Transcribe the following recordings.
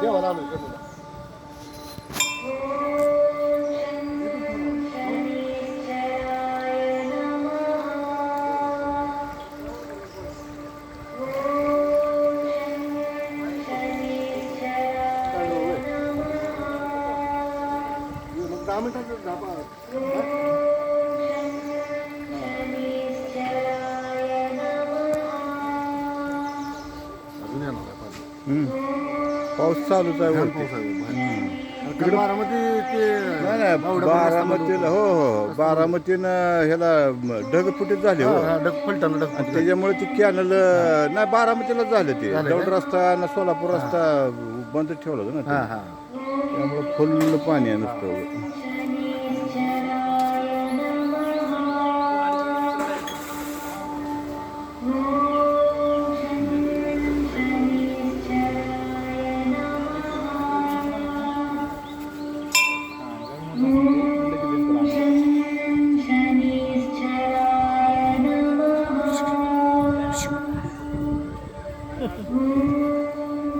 내가 원하는 이겁니다. 땀을 타서 나봐. पाऊस चालूच आहे छान वरती पाऊस आहे बाहेर. हम्म. कारण बारामती ते नाही नाही बावडा बारामतीला हो हो बारामतीनं ह्याला म, ढगफुटीत झाली हो हा, हा, आणि. त्याच्यामुळे ती कॅनल नाही बारामतीलाच झालं ते दौड? रस्ता ना सोलापूर रस्ता बंद ठेवला होता ना हा. हा त्यामुळे फुल पाणी आहे नुसतं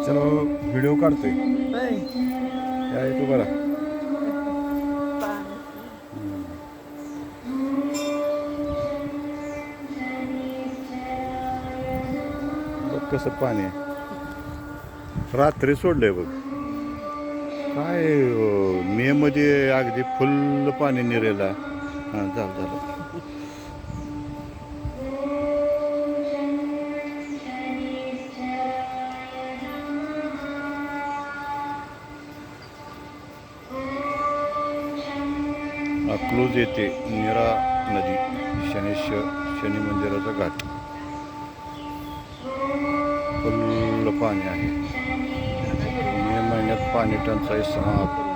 चलो व्हिडिओ काढतोय. काय तू बरा बघ कसं पाणी आहे. रात्री सोडलंय बघ. काय मे मध्ये अगदी फुल पाणी निरेला. हां झालं झालं. अकलूज येथे निरा नदी शनेश्वर शनी मंदिराचा घाट. फुल्ल पाणी आहे. मे महिन्यात पाणी टंचाई समाप्त